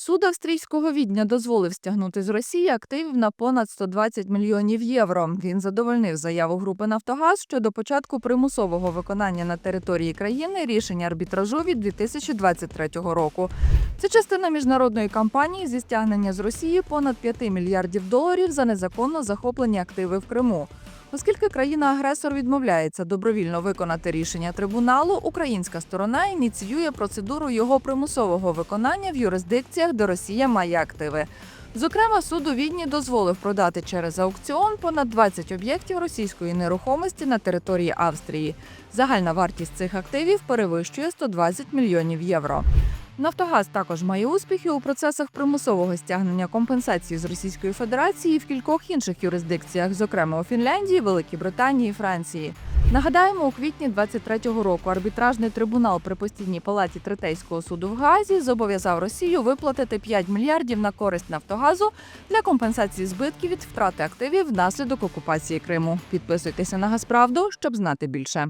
Суд австрійського відня дозволив стягнути з Росії активів на понад 120 мільйонів євро. Він задовольнив заяву групи Нафтогаз щодо початку примусового виконання на території країни рішення арбітражу від 2023 року. Це частина міжнародної кампанії зі стягнення з Росії понад 5 мільярдів доларів за незаконно захоплені активи в Криму. Оскільки країна-агресор відмовляється добровільно виконати рішення трибуналу, українська сторона ініціює процедуру його примусового виконання в юрисдикціях, де Росія має активи. Зокрема, суд у Відні дозволив продати через аукціон понад 20 об'єктів російської нерухомості на території Австрії. Загальна вартість цих активів перевищує 120 мільйонів євро. Нафтогаз також має успіхи у процесах примусового стягнення компенсації з Російської Федерації в кількох інших юрисдикціях, зокрема у Фінляндії, Великій Британії Франції. Нагадаємо, у квітні 23-го року арбітражний трибунал при постійній палаті Третейського суду в Газі зобов'язав Росію виплатити 5 мільярдів на користь Нафтогазу для компенсації збитків від втрати активів внаслідок окупації Криму. Підписуйтеся на Газправду, щоб знати більше.